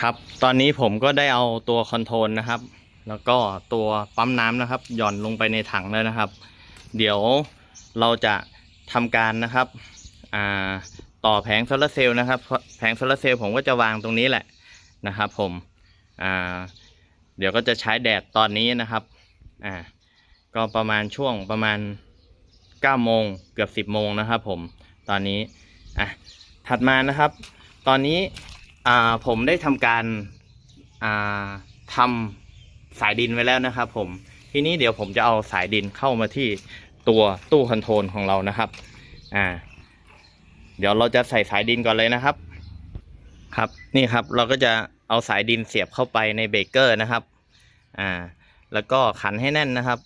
ครับ ตอนนี้ผมก็ได้เอาตัวคอนโทรลนะครับ แล้วก็ตัวปั๊มน้ำนะครับ หย่อนลงไปในถังแล้วนะครับ เดี๋ยวเราจะทำการนะครับต่อแผงโซลาร์เซลล์นะครับ แผงโซลาร์เซลล์ผมก็จะวางตรงนี้แหละนะครับ ผมเดี๋ยวก็จะใช้แดดตอนนี้นะครับอ่าก็ประมาณช่วงประมาณ9โมงเกือบ 10โมงนะครับ ผมตอนนี้อะถัดมานะครับ ตอนนี้ ผมได้ทำการอ่าทำสายดินไว้แล้วนะครับผมทีนี้เดี๋ยวผมจะเอาสายดินเข้ามาที่ตัวตู้คอนโทรลของเรานะครับอ่าเดี๋ยวเราจะใส่สายดินก่อนเลยนะครับ ครับนี่ครับเราก็จะเอาสายดินเสียบเข้าไปในเบรกเกอร์นะครับอ่าแล้วก็ขันให้แน่นนะครับ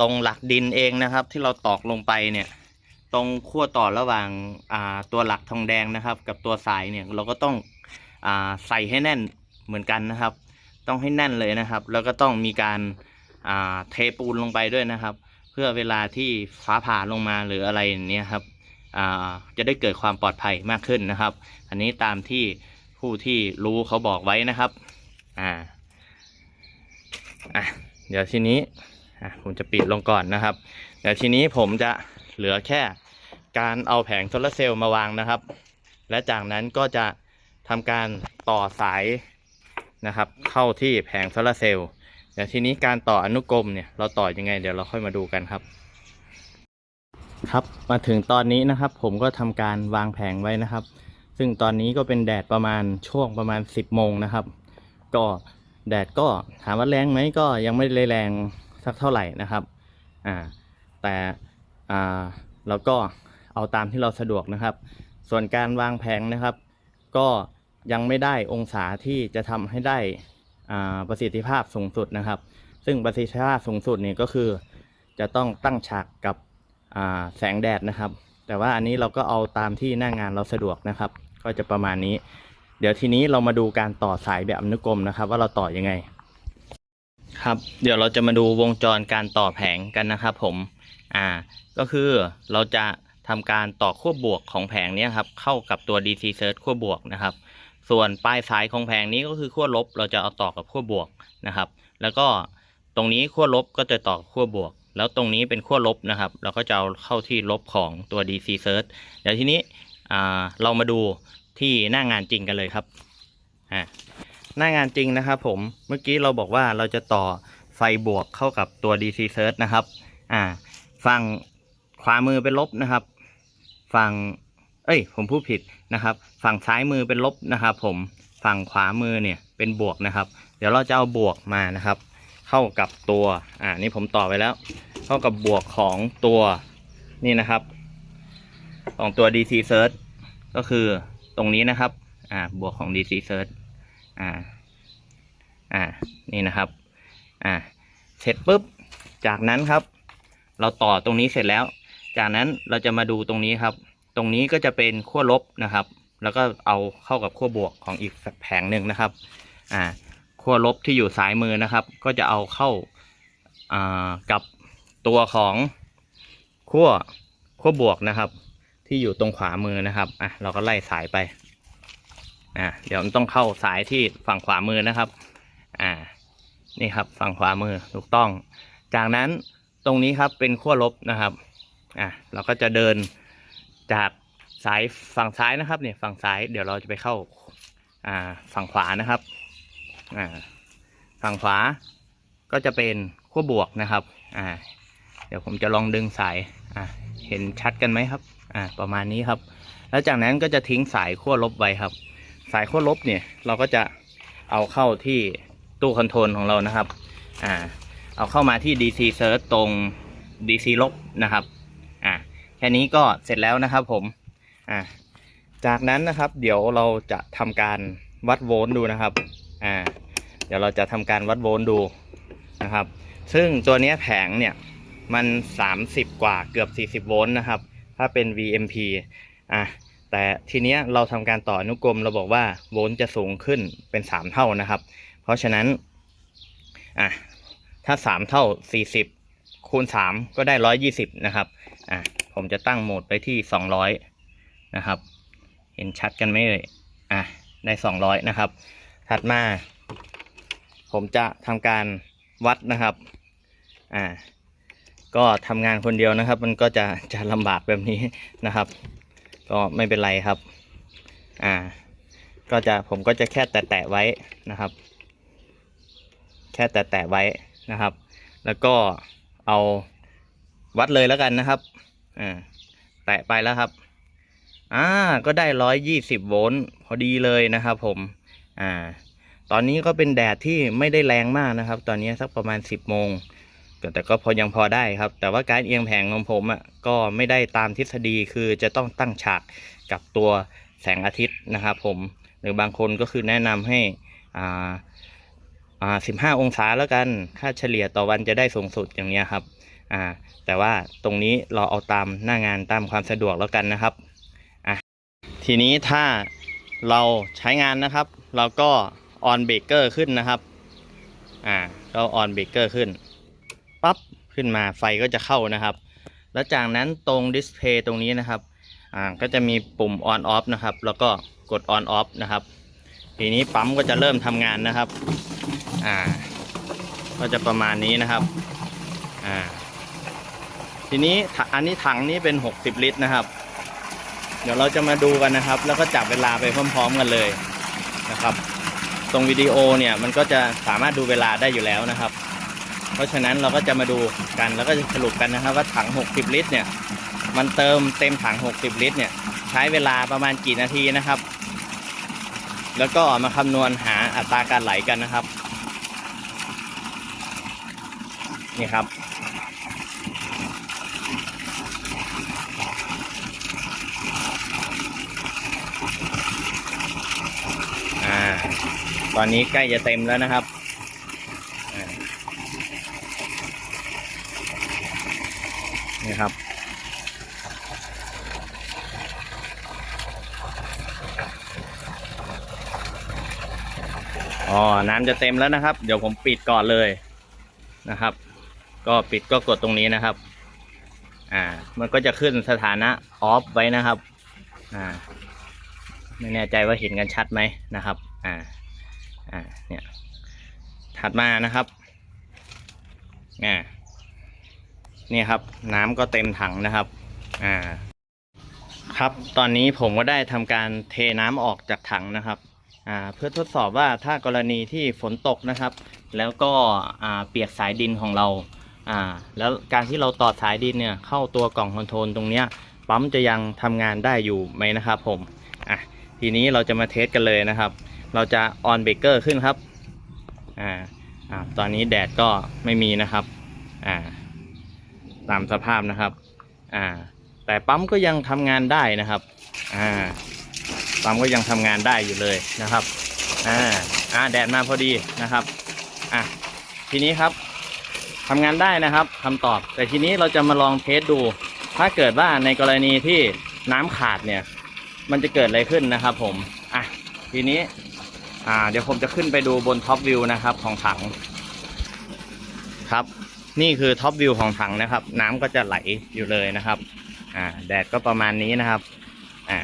ตรงหลักดินเองนะครับ ที่เราตอกลงไปเนี่ย ตรงขั้วต่อระหว่างอ่าตัวหลักทองแดงนะครับ กับตัวสายเนี่ยเราก็ต้อง ใส่ให้แน่นเหมือนกันนะครับ ต้องให้แน่นเลยนะครับ แล้วก็ต้องมีการาเทปูนลงไปด้วยนะครับ เพื่อเวลาที่ฟ้าผ่าลงมาหรืออะไรอย่างเนี้ยครับจะได้เกิดความปลอดภัยมากขึ้นนะครับ อันนี้ตามที่ผู้ที่รู้เขาบอกไว้นะครับอ่าอะเดี๋ยวทีนี้อะผมจะปิดลงก่อนนะครับ เดี๋ยวทีนี้ผมจะเหลือแค่การเอาแผงโซลาร์เซลล์มาวางนะครับ และจากนั้นก็จะ ทำการต่อสายนะครับ เข้าที่แผงโซลาร์เซลล์เดี๋ยวทีนี้การต่ออนุกรมเนี่ยเราต่อยังไง เดี๋ยวเราค่อยมาดูกันครับ ครับมาถึงตอนนี้นะครับ ผมก็ทำการวางแผงไว้นะครับ ซึ่งตอนนี้ก็เป็นแดดประมาณช่วงประมาณ 10โมงนะครับ ก็แดดก็ถามว่าแรงไหมก็ยังไม่ได้แรงสักเท่าไหร่นะครับอ่าแต่อ่าเราก็เอาตามที่เราสะดวกนะครับ ส่วนการวางแผงนะครับ ก็ ยังไม่ได้องศาที่จะทำให้ได้ประสิทธิภาพสูงสุดนะครับ ซึ่งประสิทธิภาพสูงสุดเนี่ยก็คือ จะต้องตั้งฉากกับแสงแดดนะครับ แต่ว่าอันนี้เราก็เอาตามที่หน้างานเราสะดวกนะครับ ก็จะประมาณนี้ เดี๋ยวทีนี้เรามาดูการต่อสายแบบอนุกรมนะครับ ว่าเราต่อยังไง ครับ เดี๋ยวเราจะมาดูวงจรการต่อแผงกันนะครับ ผม อ่า ก็คือเราจะทำการต่อขั้วบวกของแผงนี้ครับเข้ากับตัว DC Search ขั้วบวกนะครับ ส่วนปลายสายของแผงนี้ก็คือขั้วลบ เราจะเอาต่อกับขั้วบวกนะครับ แล้วก็ตรงนี้ขั้วลบก็จะต่อขั้วบวก แล้วตรงนี้เป็นขั้วลบนะครับ เราก็จะเอาเข้าที่ลบของตัว DC Search เดี๋ยวทีนี้เรามาดูที่หน้างานจริงกันเลยครับหน้างานจริงนะครับผม เมื่อกี้เราบอกว่าเราจะต่อไฟบวกเข้ากับตัว DC Search นะครับ อ่า ฝั่งขวามือเป็นลบนะครับ ฝั่ง เอ้ย ผมพูดผิดนะครับ ฝั่งซ้ายมือเป็นลบนะครับ ผมฝั่งขวามือเนี่ยเป็นบวกนะครับ เดี๋ยวเราจะเอาบวกมานะครับ เข้ากับตัวอ่านี่ผมต่อไปแล้ว เข้ากับบวกของตัวนี่นะครับ ของตัว DC Search ก็คือตรงนี้นะครับอ่าบวกของ DC Search อ่าอ่านี่นะครับอ่าเสร็จปุ๊บจากนั้นครับ เราต่อตรงนี้เสร็จแล้ว จากนั้นเราจะมาดูตรงนี้ครับ ตรงนี้ก็จะเป็นขั้วลบนะครับ แล้วก็เอาเข้ากับขั้วบวกของอีกแผงหนึ่งนะครับอ่าขั้วลบที่อยู่ซ้ายมือนะครับ ก็จะเอาเข้าอ่ากับตัวของขั้วขั้วบวกนะครับ ที่อยู่ตรงขวามือนะครับอะเราก็ไล่สายไปอ่าเดี๋ยวมันต้องเข้าสายที่ฝั่งขวามือนะครับอ่านี่ครับฝั่งขวามือถูกต้อง จากนั้นตรงนี้ครับเป็นขั้วลบนะครับอะเราก็จะเดิน จากสายฝั่งซ้ายนะครับเนี่ยฝั่งซ้ายเดี๋ยวเราจะไปเข้าอ่าฝั่งขวานะครับอ่าฝั่งขวาก็จะเป็นขั้วบวกนะครับอ่าเดี๋ยวผมจะลองดึงสายอ่าเห็นชัดกันไหมครับอ่าประมาณนี้ครับ แล้วจากนั้นก็จะทิ้งสายขั้วลบไว้ครับ สายขั้วลบเนี่ยเราก็จะเอาเข้าที่ตู้คอนโทรลของเรานะครับอ่าเอาเข้ามาที่ DC Search ตรง DC ลบนะครับ แค่นี้ก็เสร็จแล้วนะครับผมอ่าจากนั้นนะครับเดี๋ยวเราจะทำการวัดโวลต์ดูนะครับอ่าเดี๋ยวเราจะทำการวัดโวลต์ดูนะครับ ซึ่งตัวนี้แผงเนี่ยมัน 30 กว่าเกือบ 40 โวลต์นะครับ ถ้าเป็น VMP อะแต่ทีเนี้ยเราทำการต่ออนุกรมเราบอกว่าโวลต์จะสูงขึ้นเป็น 3 เท่านะครับ เพราะฉะนั้นอะถ้า 3 เท่า 40 คูณ 3 ก็ได้ 120 นะครับอะ ผมจะตั้งโหมดไปที่ 200 นะครับ เห็นชัดกันไหมเอ่ยอะได้ 200 นะครับ ถัดมา ผมจะทำการวัดนะครับ อ่า ก็ทำงานคนเดียวนะครับ มันก็จะจะลำบากแบบนี้นะครับ ก็ไม่เป็นไรครับ อ่า ก็จะผมก็จะแค่แตะๆไว้นะครับ แค่แตะๆไว้นะครับ แล้วก็เอาวัดเลยแล้วกันนะครับ อ่าแตะไปแล้วครับอ่าก็ได้ร้อยยี่สิบโวลต์พอดีเลยนะครับผมอ่าตอนนี้ก็เป็นแดดที่ไม่ได้แรงมากนะครับ ตอนนี้สักประมาณสิบโมงแต่ก็พอยังพอได้ครับ แต่ว่าการเอียงแผงของผมอะก็ไม่ได้ตามทฤษฎีคือจะต้องตั้งฉากกับตัวแสงอาทิตย์นะครับผมหรือบางคนก็คือแนะนำให้อ่าอ่าสิบห้าองศาแล้วกัน ค่าเฉลี่ยต่อวันจะได้สูงสุดอย่างเนี้ยครับอ่า แต่ว่าตรงนี้เราเอาตามหน้างานตามความสะดวกแล้วกันนะครับอะทีนี้ถ้าเราใช้งานนะครับ เราก็ออนเบรกเกอร์ขึ้นนะครับอ่าเราออนเบรกเกอร์ขึ้นปั๊บขึ้นมาไฟก็จะเข้านะครับ แล้วจากนั้นตรงดิสเพย์ตรงนี้นะครับอ่าก็จะมีปุ่ม on off นะครับ แล้วก็กด on off นะครับ ทีนี้ปั๊มก็จะเริ่มทำงานนะครับอ่าก็จะประมาณนี้นะครับอ่า ทีนี้อันนี้ถังนี้เป็น 60 ลิตรนะครับ เดี๋ยวเราจะมาดูกันนะครับ แล้วก็จับเวลาไปพร้อม ๆ กันเลยนะครับ ตรงวิดีโอเนี่ยมันก็จะสามารถดูเวลาได้อยู่แล้วนะครับ เพราะฉะนั้นเราก็จะมาดูกันแล้วก็จะสรุปกันนะครับ ว่าถัง 60 ลิตรเนี่ยมันเติมเต็มถัง 60 ลิตรเนี่ยใช้เวลาประมาณกี่นาทีนะครับ แล้วก็มาคำนวณหาอัตราการไหลกันนะครับนี่ครับ อ่า ตอนนี้ใกล้จะเต็มแล้วนะครับ นี่ครับ อ๋อ น้ำจะเต็มแล้วนะครับ เดี๋ยวผมปิดก่อนเลยนะครับ ก็ปิดก็กดตรงนี้นะครับ อ่า มันก็จะขึ้นสถานะออฟไว้นะครับ อ่า ไม่แน่ใจว่าเห็นกันชัดไหมนะครับ อ่า อ่าเนี่ยถัดมานะครับอ่านี่ครับ น้ำก็เต็มถังนะครับอ่าครับตอนนี้ผมก็ได้ทำการเทน้ำออกจากถังนะครับอ่าเพื่อทดสอบว่าถ้ากรณีที่ฝนตกนะครับ แล้วก็อ่าเปียกสายดินของเราอ่าแล้วการที่เราต่อสายดินเนี่ยเข้าตัวกล่องคอนโทรลตรงเนี้ยปั๊มจะยังทำงานได้อยู่ไหมนะครับผมอะทีนี้เราจะมาเทสกันเลยนะครับ เราจะออนเบรกเกอร์ขึ้นครับอ่าอ่าตอนนี้แดดก็ไม่มีนะครับอ่าตามสภาพนะครับอ่าแต่ปั๊มก็ยังทำงานได้นะครับอ่าปั๊มก็ยังทำงานได้อยู่เลยนะครับอ่าอ่าแดดมาพอดีนะครับอะทีนี้ครับทำงานได้นะครับคำตอบ แต่ทีนี้เราจะมาลองเทสดู ถ้าเกิดว่าในกรณีที่น้ำขาดเนี่ย มันจะเกิดอะไรขึ้นนะครับผมอะทีนี้ อ่า เดี๋ยวผมจะขึ้นไปดูบนท็อปวิวนะครับของถัง ครับ นี่คือท็อปวิวของถังนะครับ น้ำก็จะไหลอยู่เลยนะครับ อ่า แดดก็ประมาณนี้นะครับ อ่า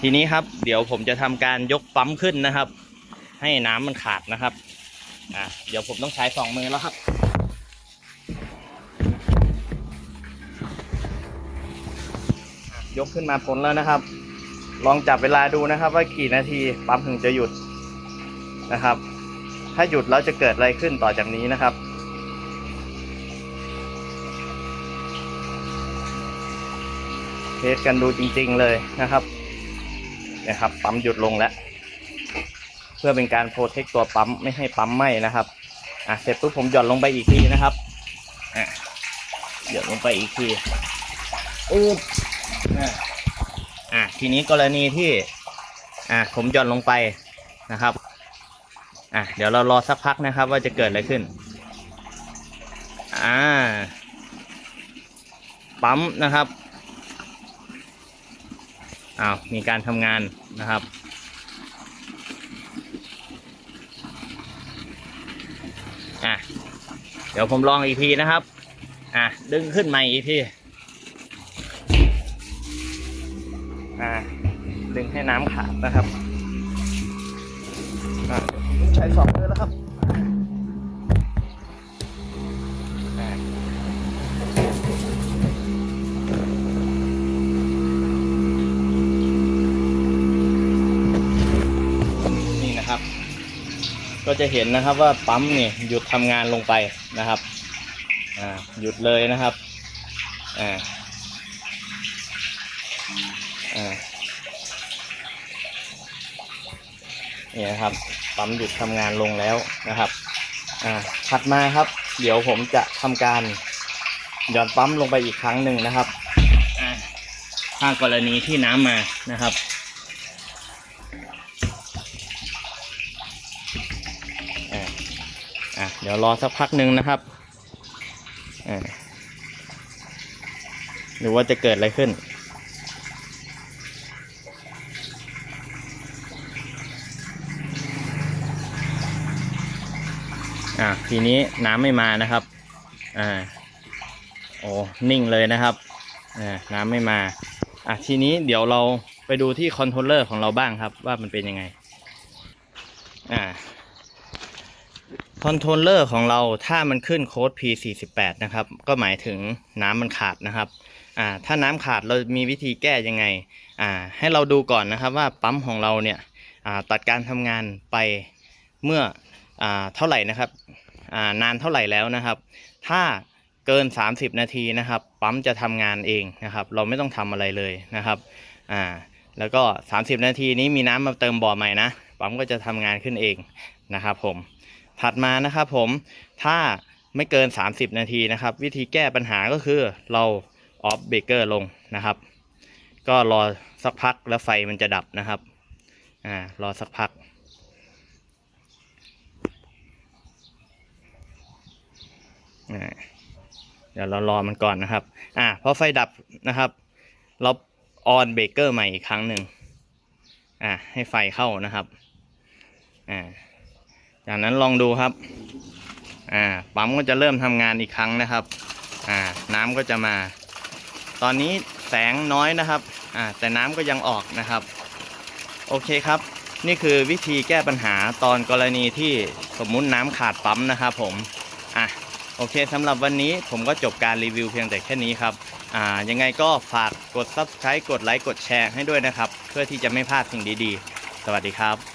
ทีนี้ครับ เดี๋ยวผมจะทำการยกปั๊มขึ้นนะครับ ให้น้ำมันขาดนะครับ อ่า เดี๋ยวผมต้องใช้สองมือแล้วครับยกขึ้นมาพ้นแล้วนะครับ ลองจับเวลาดูนะครับ ว่ากี่นาทีปั๊มถึงจะหยุด นะครับ ถ้าหยุดแล้วจะเกิดอะไรขึ้นต่อจากนี้นะครับ เทสกันดูจริงๆเลยนะครับนี่ยครับ ปั๊มหยุดลงแล้ว เพื่อเป็นการโปรเทคตัวปั๊มไม่ให้ปั๊มไหม้นะครับอะเสร็จปุ๊บผมหย่อนลงไปอีกทีนะครับอะหย่อนลงไปอีกทีอุ๊บอะอะทีนี้กรณีที่อะผมหย่อนลงไปนะครับ อะเดี๋ยวเรารอสักพักนะครับว่าจะเกิดอะไรขึ้น อ่า ปั๊มนะครับอ้าวมีการทำงานนะครับ อะเดี๋ยวผมลองอีกทีนะครับ อะดึงขึ้นใหม่อีกที อะดึงให้น้ำขาดนะครับ ใช้สองมือแล้วครับนี่นะครับ ก็จะเห็นนะครับว่าปั๊มเนี่ยหยุดทำงานลงไปนะครับอ่าหยุดเลยนะครับอ่าอ่านี่นะครับ ปั๊มหยุดทำงานลงแล้วนะครับอ่าถัดมาครับ เดี๋ยวผมจะทำการหย่อนปั๊มลงไปอีกครั้งหนึ่งนะครับอ่าถ้ากรณีที่น้ำมานะครับอ่าอะเดี๋ยวรอสักพักหนึ่งนะครับอ่าหรือว่าจะเกิดอะไรขึ้น อะทีนี้น้ำไม่มานะครับอ่าโอ้นิ่งเลยนะครับอ่าน้ำไม่มาอะทีนี้เดี๋ยวเราไปดูที่คอนโทรลเลอร์ของเราบ้างครับ ว่ามันเป็นยังไงอ่าคอนโทรลเลอร์ของเราถ้ามันขึ้นโค้ด P48 นะครับ ก็หมายถึงน้ำมันขาดนะครับอ่าถ้าน้ำขาดเรามีวิธีแก้ยังไงอ่าให้เราดูก่อนนะครับว่าปั๊มของเราเนี่ยอ่าตัดการทำงานไปเมื่อ เท่าไหร่นะครับอ่านานเท่าไหร่แล้วนะครับ ถ้าเกิน 30 นาทีนะครับ ปั๊มจะทำงานเองนะครับ เราไม่ต้องทำอะไรเลยนะครับอ่าแล้วก็ 30 นาทีนี้มีน้ำมาเติมบ่อใหม่นะปั๊มก็จะทำงานขึ้นเองนะครับผมถัดมานะครับผมถ้าไม่เกิน 30 นาทีนะครับ วิธีแก้ปัญหาก็คือเราออฟเบรกเกอร์ลงนะครับ ก็รอสักพักแล้วไฟมันจะดับนะครับอ่ารอสักพัก อ่า เดี๋ยวเรารอมันก่อนนะครับ อ่าพอไฟดับนะครับ เราออนเบรกเกอร์ใหม่อีกครั้งหนึ่งอ่าให้ไฟเข้านะครับอ่าจากนั้นลองดูครับอ่าปั๊มก็จะเริ่มทำงานอีกครั้งนะครับอ่าน้ำก็จะมา ตอนนี้แสงน้อยนะครับอ่าแต่น้ำก็ยังออกนะครับ โอเคครับ นี่คือวิธีแก้ปัญหาตอนกรณีที่สมมุติน้ำขาดปั๊มนะครับผม โอเคสำหรับวันนี้ผมก็จบการรีวิวเพียงแต่แค่นี้ครับอ่ายังไงก็ฝากกด subscribe กดไลค์กดแชร์ให้ด้วยนะครับ เพื่อที่จะไม่พลาดสิ่งดีๆ สวัสดีครับ